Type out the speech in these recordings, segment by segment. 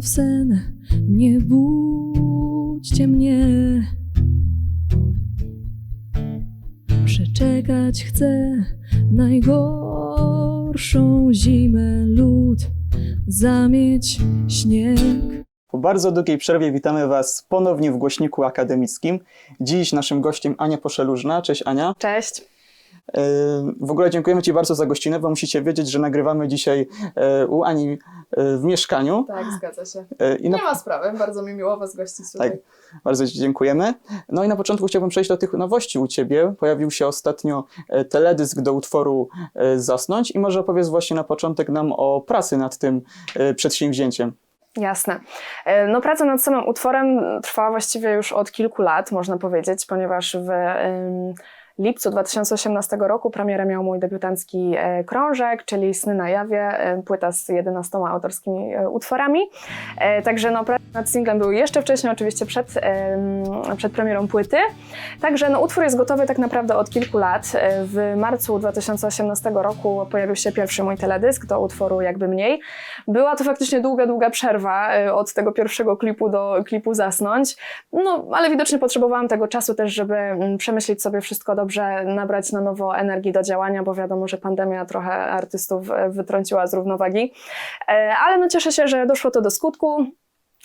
W sen, nie budźcie mnie. Przeczekać chcę najgorszą zimę, lód, zamieć śnieg. Po bardzo długiej przerwie witamy Was ponownie w głośniku akademickim. Dziś naszym gościem Ania Poszelużna. Cześć Ania. Cześć. Yy, W ogóle dziękujemy Ci bardzo za gościnę, bo musicie wiedzieć, że nagrywamy dzisiaj yy, u Ani yy, w mieszkaniu. Tak, zgadza się. I na, Nie ma sprawy, bardzo mi miło Was gościć tutaj. Tak. bardzo Ci dziękujemy. No i na początku chciałbym przejść do tych nowości u Ciebie. Pojawił się ostatnio teledysk do utworu Zasnąć i może opowiedz właśnie na początek nam o pracy nad tym przedsięwzięciem. Jasne. No, praca nad samym utworem trwała właściwie już od kilku lat, można powiedzieć, ponieważ w lipcu 2018 roku premierę miał mój debiutancki e, krążek, czyli Sny na jawie, e, płyta z 11 autorskimi e, utworami. Także no, nad singlem były jeszcze wcześniej, oczywiście przed, przed premierą płyty. Także no, utwór jest gotowy tak naprawdę od kilku lat. W marcu 2018 roku pojawił się pierwszy mój teledysk do utworu Jakby Mniej. Była to faktycznie długa, długa przerwa od tego pierwszego klipu do klipu Zasnąć. No, ale widocznie potrzebowałam tego czasu też, żeby mm, przemyśleć sobie wszystko dobrze, nabrać na nowo energii do działania, bo wiadomo, że pandemia trochę artystów e, wytrąciła z równowagi. E, Ale no cieszę się, że doszło to do skutku.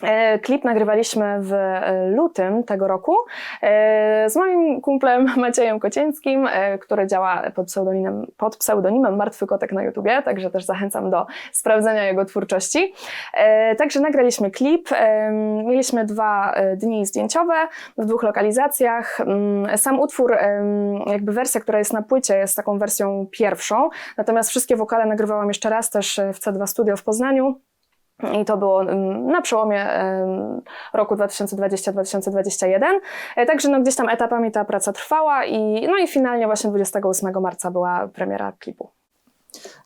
E, Klip nagrywaliśmy w e, lutym tego roku e, z moim kumplem Maciejem Kocińskim, e, który działa pod pseudonimem, pod pseudonimem Martwy Kotek na YouTubie, także też zachęcam do sprawdzenia jego twórczości. Także nagraliśmy klip, mieliśmy dwa dni zdjęciowe w dwóch lokalizacjach. Mm, Sam utwór, jakby wersja, która jest na płycie, jest taką wersją pierwszą, natomiast wszystkie wokale nagrywałam jeszcze raz też w C2 Studio w Poznaniu. I to było mm, na przełomie roku 2020-2021. E, Także no, gdzieś tam etapami ta praca trwała i, no i finalnie właśnie 28 marca była premiera klipu.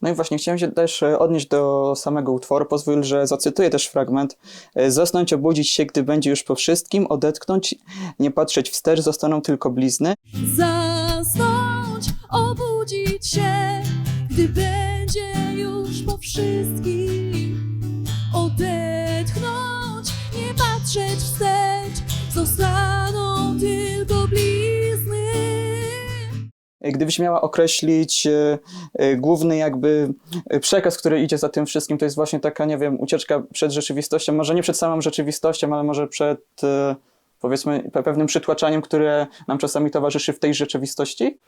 No i właśnie chciałem się też e, odnieść do samego utworu. Pozwól, że zacytuję też fragment. E, Zasnąć, obudzić się, gdy będzie już po wszystkim, odetchnąć, nie patrzeć wstecz, zostaną tylko blizny. Zasnąć, obudzić się, gdy będzie już po wszystkim. Patrzeć wstecz, zostaną tylko blizny. E, Gdybyś miała określić e, e, główny jakby przekaz, który idzie za tym wszystkim, to jest właśnie taka, nie wiem, ucieczka przed rzeczywistością, może nie przed samą rzeczywistością, ale może przed powiedzmy pe- pewnym przytłaczaniem, które nam czasami towarzyszy w tej rzeczywistości.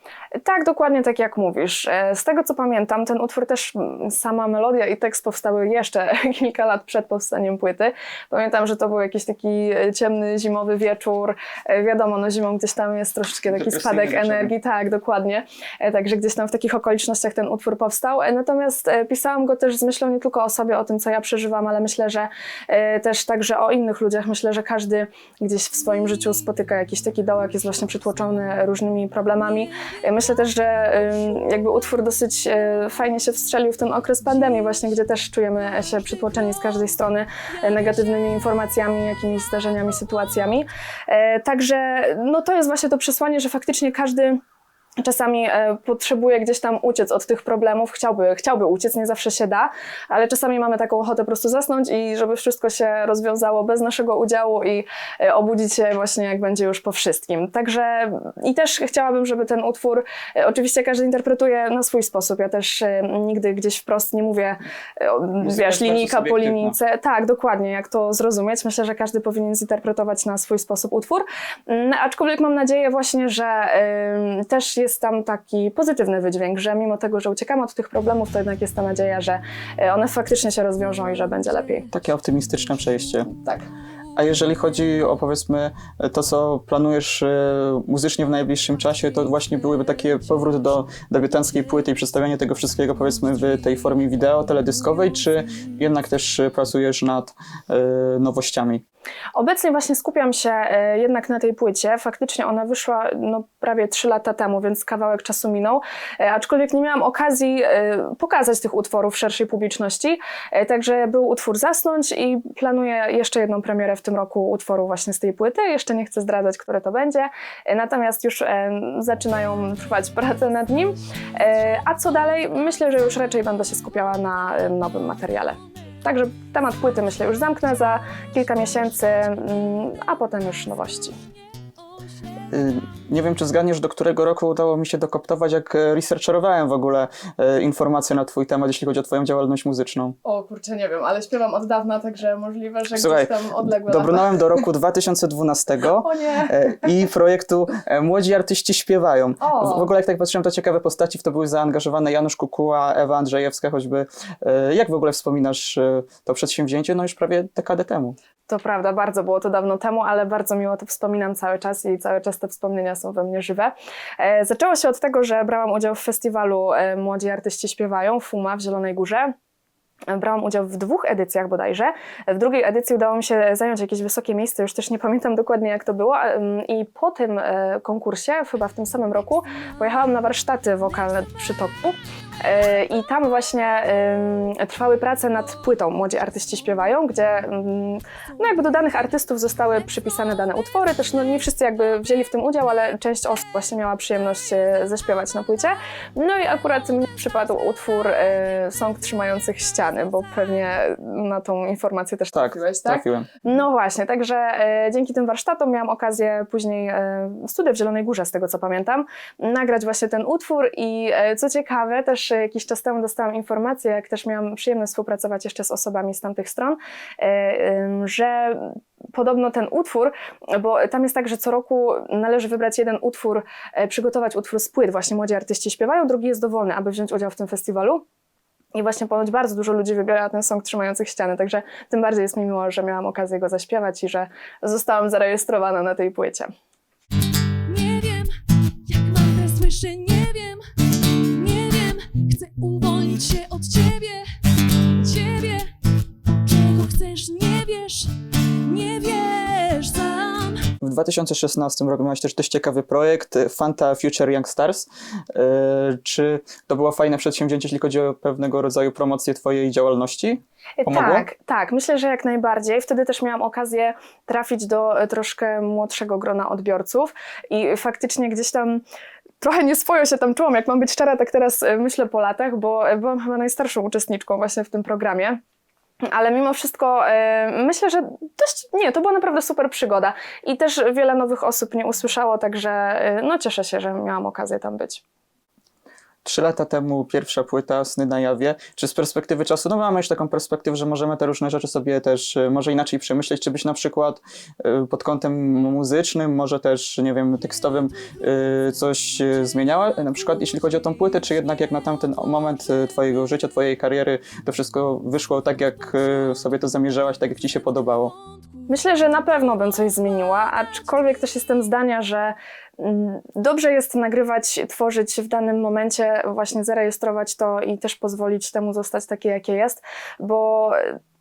Tak, dokładnie tak jak mówisz. E, Z tego co pamiętam, ten utwór też, sama melodia i tekst powstały jeszcze kilka lat przed powstaniem płyty. Pamiętam, że to był jakiś taki e, ciemny, zimowy wieczór. E, Wiadomo, no zimą gdzieś tam jest troszeczkę taki spadek energii, tak, dokładnie. Także gdzieś tam w takich okolicznościach ten utwór powstał. Natomiast pisałam go też z myślą nie tylko o sobie, o tym, co ja przeżywam, ale myślę, że też także o innych ludziach. Myślę, że każdy gdzieś w swoim życiu spotyka jakiś taki dołek, jest właśnie przytłoczony różnymi problemami. E, Myślę też, że jakby utwór dosyć e, fajnie się wstrzelił w ten okres pandemii właśnie, gdzie też czujemy się przytłoczeni z każdej strony e, negatywnymi informacjami, jakimiś zdarzeniami, sytuacjami. Także no to jest właśnie to przesłanie, że faktycznie każdy czasami e, potrzebuje gdzieś tam uciec od tych problemów, chciałby, chciałby uciec, nie zawsze się da, ale czasami mamy taką ochotę po prostu zasnąć i żeby wszystko się rozwiązało bez naszego udziału i e, obudzić się właśnie jak będzie już po wszystkim. Także i też chciałabym, żeby ten utwór, e, oczywiście każdy interpretuje na swój sposób, ja też nigdy gdzieś wprost nie mówię, Muzyka wiesz, linijka po linijce, tak, dokładnie, jak to zrozumieć. Myślę, że każdy powinien zinterpretować na swój sposób utwór, Mm, aczkolwiek mam nadzieję właśnie, że też jest tam taki pozytywny wydźwięk, że mimo tego, że uciekamy od tych problemów, to jednak jest ta nadzieja, że y, one faktycznie się rozwiążą i że będzie lepiej. Takie optymistyczne przejście. Tak. A jeżeli chodzi o powiedzmy to, co planujesz e, muzycznie w najbliższym czasie, to właśnie byłyby takie powrót do debiutanckiej płyty i przedstawianie tego wszystkiego powiedzmy w tej formie wideo, teledyskowej, czy jednak też e, pracujesz nad e, nowościami? Obecnie właśnie skupiam się e, jednak na tej płycie. Faktycznie ona wyszła no, prawie 3 lata temu, więc kawałek czasu minął. E, Aczkolwiek nie miałam okazji e, pokazać tych utworów szerszej publiczności. Także był utwór Zasnąć i planuję jeszcze jedną premierę w tym roku utworu właśnie z tej płyty. Jeszcze nie chcę zdradzać, które to będzie. Natomiast już zaczynają trwać prace nad nim. A co dalej? Myślę, że już raczej będę się skupiała na nowym materiale. Także temat płyty myślę już zamknę za kilka miesięcy, mm, a potem już nowości. Nie wiem, czy zgadniesz, do którego roku udało mi się dokoptować, jak e, researcherowałem w ogóle e, informacje na twój temat, jeśli chodzi o twoją działalność muzyczną. O kurczę, nie wiem, ale śpiewam od dawna, także możliwe, że Słuchaj, gdzieś tam odległe lata. Dobrnąłem do roku 2012 O nie! e, i projektu Młodzi Artyści Śpiewają. O. W ogóle jak tak patrzyłem, to ciekawe postaci, w to były zaangażowane Janusz Kukuła, Ewa Andrzejewska choćby. Jak w ogóle wspominasz to przedsięwzięcie? No już prawie dekadę temu. To prawda, bardzo było to dawno temu, ale bardzo miło to wspominam cały czas i cały czas te wspomnienia są we mnie żywe. E, zaczęło się od tego, że brałam udział w festiwalu e, Młodzi Artyści Śpiewają, FUMA w Zielonej Górze. Brałam udział w dwóch edycjach bodajże. W drugiej edycji udało mi się zająć jakieś wysokie miejsce, już też nie pamiętam dokładnie jak to było. I po tym e, konkursie, chyba w tym samym roku, pojechałam na warsztaty wokalne przy Toku. E, I tam właśnie trwały prace nad płytą Młodzi Artyści Śpiewają, gdzie no jakby do danych artystów zostały przypisane dane utwory. Też no nie wszyscy jakby wzięli w tym udział, ale część osób właśnie miała przyjemność zaśpiewać na płycie. No i akurat mi przypadł utwór e, Song Trzymających Bo pewnie na tą informację też Tak, trafiłeś, tak? trafiłem. No właśnie, także e, dzięki tym warsztatom miałam okazję później e, studia w Zielonej Górze, z tego co pamiętam, nagrać właśnie ten utwór i e, co ciekawe, też e, jakiś czas temu dostałam informację, jak też miałam przyjemność współpracować jeszcze z osobami z tamtych stron, e, em, że podobno ten utwór, bo tam jest tak, że co roku należy wybrać jeden utwór, e, przygotować utwór z płyt, właśnie młodzi artyści śpiewają, drugi jest dowolny, aby wziąć udział w tym festiwalu. I właśnie ponoć bardzo dużo ludzi wybiera ten song Trzymających Ściany, także tym bardziej jest mi miło, że miałam okazję go zaśpiewać i że zostałam zarejestrowana na tej płycie. Nie wiem, jak mantrę słyszę, nie wiem, nie wiem. Chcę uwolnić się od ciebie, ciebie. Czego chcesz, nie wiesz, nie wiesz 2016 roku miałeś też dość ciekawy projekt e, Fanta Future Young Stars. E, Czy to było fajne przedsięwzięcie, jeśli chodzi o pewnego rodzaju promocję twojej działalności? Pomogło? Tak, tak, myślę, że jak najbardziej. Wtedy też miałam okazję trafić do troszkę młodszego grona odbiorców i faktycznie gdzieś tam trochę nieswojo się tam czułam, jak mam być szczera, tak teraz myślę po latach, bo byłam chyba najstarszą uczestniczką właśnie w tym programie. Ale mimo wszystko e, myślę, że dość, nie, to była naprawdę super przygoda i też wiele nowych osób mnie usłyszało, także e, no cieszę się, że miałam okazję tam być. Trzy lata temu pierwsza płyta Sny na jawie. Czy z perspektywy czasu, no mamy już taką perspektywę, że możemy te różne rzeczy sobie też e, może inaczej przemyśleć, czy byś na przykład e, pod kątem muzycznym, może też, nie wiem, tekstowym e, coś zmieniała, na przykład jeśli chodzi o tą płytę, czy jednak jak na tamten moment twojego życia, twojej kariery, to wszystko wyszło tak, jak sobie to zamierzałaś, tak jak ci się podobało? Myślę, że na pewno bym coś zmieniła, aczkolwiek też jestem zdania, że dobrze jest nagrywać, tworzyć w danym momencie, właśnie zarejestrować to i też pozwolić temu zostać takie, jakie jest, bo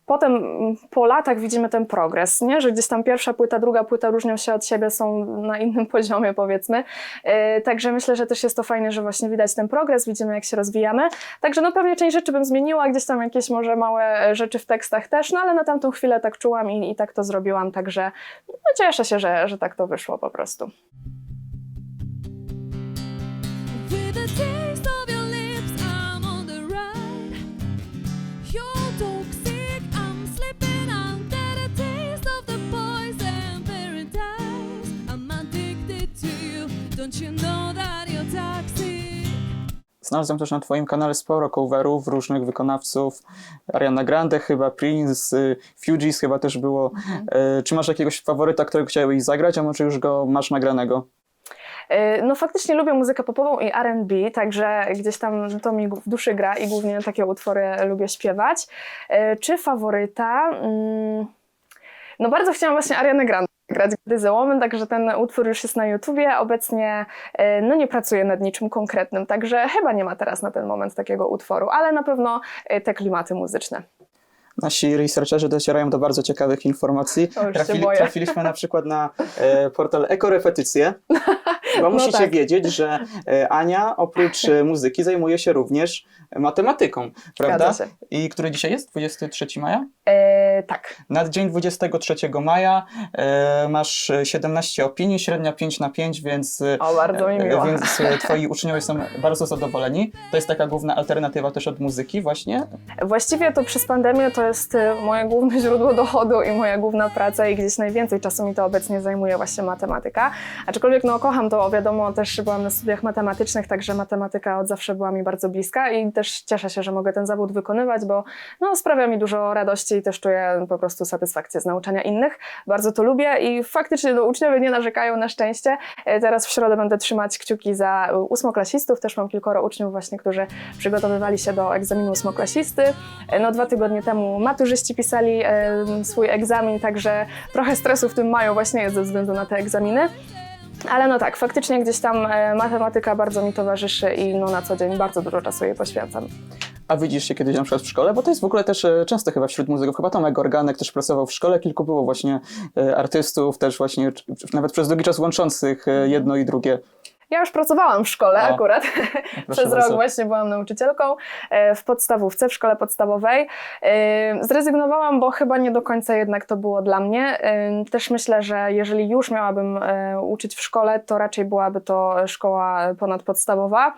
potem mm, po latach widzimy ten progres, nie? że gdzieś tam pierwsza płyta, druga płyta różnią się od siebie, są na innym poziomie powiedzmy. Yy, Także myślę, że też jest to fajne, że właśnie widać ten progres, widzimy jak się rozwijamy. Także no pewnie część rzeczy bym zmieniła, gdzieś tam jakieś może małe rzeczy w tekstach też, no ale na tamtą chwilę tak czułam i, i tak to zrobiłam, także no, cieszę się, że, że tak to wyszło po prostu. Znalazłem też na twoim kanale sporo coverów różnych wykonawców, Ariana Grande chyba, Prince, y, Fugees chyba też było. E, Czy masz jakiegoś faworyta, którego chciałbyś zagrać, a może już go masz nagranego? Yy, No faktycznie lubię muzykę popową i R&B, także gdzieś tam to mi w duszy gra i głównie takie utwory lubię śpiewać. Czy faworyta? No bardzo chciałam właśnie Arianę Grande grać gdy załomem, także ten utwór już jest na YouTubie. Obecnie yy, no nie pracuję nad niczym konkretnym, także chyba nie ma teraz na ten moment takiego utworu, ale na pewno yy, te klimaty muzyczne. Nasi researcherzy docierają do bardzo ciekawych informacji. Boję. trafiliśmy na przykład na e, portal Ekorepetycje. Bo No musicie tak. wiedzieć, że e, Ania oprócz e, muzyki zajmuje się również matematyką, prawda? I który dzisiaj jest? 23 maja? E, tak. Na dzień 23 maja e, masz e, 17 opinii, średnia 5 na 5, więc, e, O, bardzo mi e, miło. więc e, twoi uczniowie są bardzo zadowoleni. To jest taka główna alternatywa też od muzyki właśnie. Właściwie to przez pandemię to jest e, moje główne źródło dochodu i moja główna praca i gdzieś najwięcej czasu mi to obecnie zajmuje właśnie matematyka. Aczkolwiek no kocham to, wiadomo, też byłam na studiach matematycznych, także matematyka od zawsze była mi bardzo bliska i też cieszę się, że mogę ten zawód wykonywać, bo no, sprawia mi dużo radości i też czuję po prostu satysfakcję z nauczania innych. Bardzo to lubię i faktycznie no, uczniowie nie narzekają na szczęście. E, Teraz w środę będę trzymać kciuki za ósmoklasistów. Też mam kilkoro uczniów właśnie, którzy przygotowywali się do egzaminu ósmoklasisty. E, No dwa tygodnie temu maturzyści pisali swój egzamin, także trochę stresu w tym mają właśnie ze względu na te egzaminy. Ale no tak, faktycznie gdzieś tam e, matematyka bardzo mi towarzyszy i no na co dzień bardzo dużo czasu jej poświęcam. A widzisz się kiedyś na przykład w szkole? Bo to jest w ogóle też e, często chyba wśród muzyków. Chyba Tomek Organek też pracował w szkole. Kilku było właśnie e, artystów, też właśnie nawet przez długi czas łączących jedno i drugie. Ja już pracowałam w szkole O, akurat. Przez rok bardzo. właśnie byłam nauczycielką e, w podstawówce, w szkole podstawowej. E, Zrezygnowałam, bo chyba nie do końca jednak to było dla mnie. E, Też myślę, że jeżeli już miałabym uczyć w szkole, to raczej byłaby to szkoła ponadpodstawowa.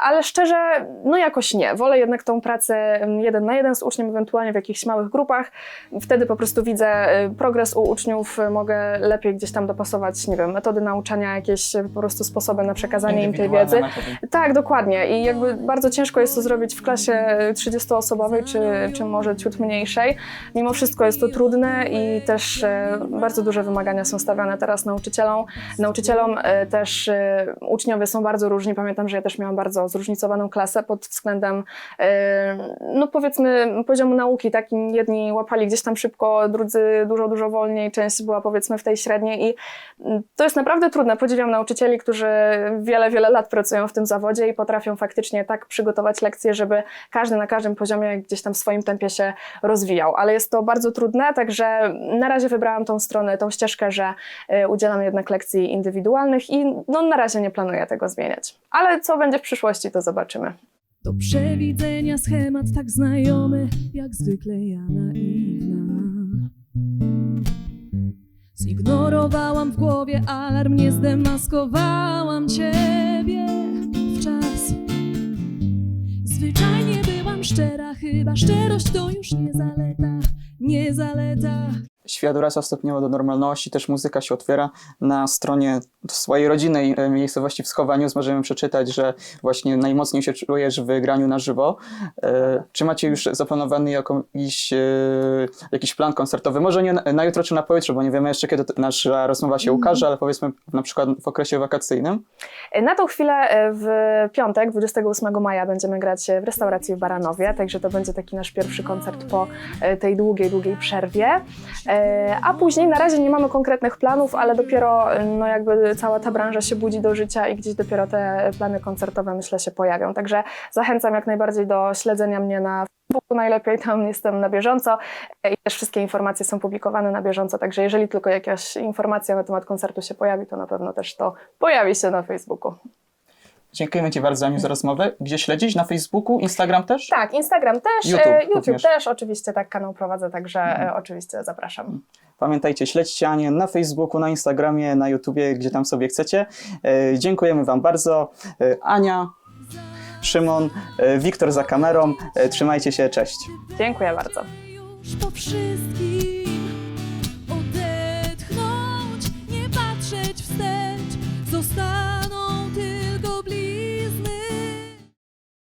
Ale szczerze, no jakoś nie. Wolę jednak tą pracę jeden na jeden z uczniem, ewentualnie w jakichś małych grupach. Wtedy po prostu widzę progres u uczniów, mogę lepiej gdzieś tam dopasować, nie wiem, metody nauczania, jakieś po prostu sposoby na przekazanie im tej wiedzy. metody. Tak, dokładnie. I jakby bardzo ciężko jest to zrobić w klasie 30-osobowej, czy, czy może ciut mniejszej. Mimo wszystko jest to trudne i też e, bardzo duże wymagania są stawiane teraz nauczycielom. Nauczycielom e, też e, uczniowie są bardzo różni. Pamiętam, że ja też miałam bardzo zróżnicowaną klasę pod względem, no powiedzmy, poziomu nauki. Tak? Jedni łapali gdzieś tam szybko, drudzy dużo, dużo wolniej. Część była powiedzmy w tej średniej i mm, to jest naprawdę trudne. Podziwiam nauczycieli, którzy wiele, wiele lat pracują w tym zawodzie i potrafią faktycznie tak przygotować lekcje, żeby każdy na każdym poziomie gdzieś tam w swoim tempie się rozwijał. Ale jest to bardzo trudne, także na razie wybrałam tą stronę, tą ścieżkę, że y, udzielam jednak lekcji indywidualnych i no, na razie nie planuję tego zmieniać. Ale co będzie w przyszłości, to zobaczymy. Do przewidzenia schemat tak znajomy, jak zwykle ja naiwna. Zignorowałam w głowie alarm, nie zdemaskowałam ciebie w czas. Zwyczajnie byłam szczera, chyba szczerość to już nie zaleta, nie zaleta. Świat wraca stopniowo do normalności, też muzyka się otwiera. Na stronie swojej rodzinnej e, miejscowości w Schowaniu możemy przeczytać, że właśnie najmocniej się czujesz w graniu na żywo. E, czy macie już zaplanowany jakiś, e, jakiś plan koncertowy? Może nie na, jutro czy na pojutrze, bo nie wiemy jeszcze, kiedy nasza rozmowa się ukaże, ale powiedzmy na przykład w okresie wakacyjnym. Na tą chwilę w piątek, 28 maja, będziemy grać w restauracji w Baranowie, także to będzie taki nasz pierwszy koncert po tej długiej, długiej przerwie. E, A później na razie nie mamy konkretnych planów, ale dopiero no jakby cała ta branża się budzi do życia i gdzieś dopiero te plany koncertowe myślę się pojawią. Także zachęcam jak najbardziej do śledzenia mnie na Facebooku, najlepiej tam jestem na bieżąco e, i też wszystkie informacje są publikowane na bieżąco, także jeżeli tylko jakaś informacja na temat koncertu się pojawi, to na pewno też to pojawi się na Facebooku. Dziękujemy Ci bardzo, Aniu, za rozmowę. Gdzie śledzić? Na Facebooku? Instagram też? Tak, Instagram też, YouTube YouTube, YouTube też, oczywiście tak kanał prowadzę, także e, oczywiście zapraszam. Pamiętajcie, śledźcie Anię na Facebooku, na Instagramie, na YouTubie, gdzie tam sobie chcecie. E, dziękujemy Wam bardzo. E, Ania, Szymon, e, Wiktor za kamerą. E, trzymajcie się, cześć. Dziękuję bardzo.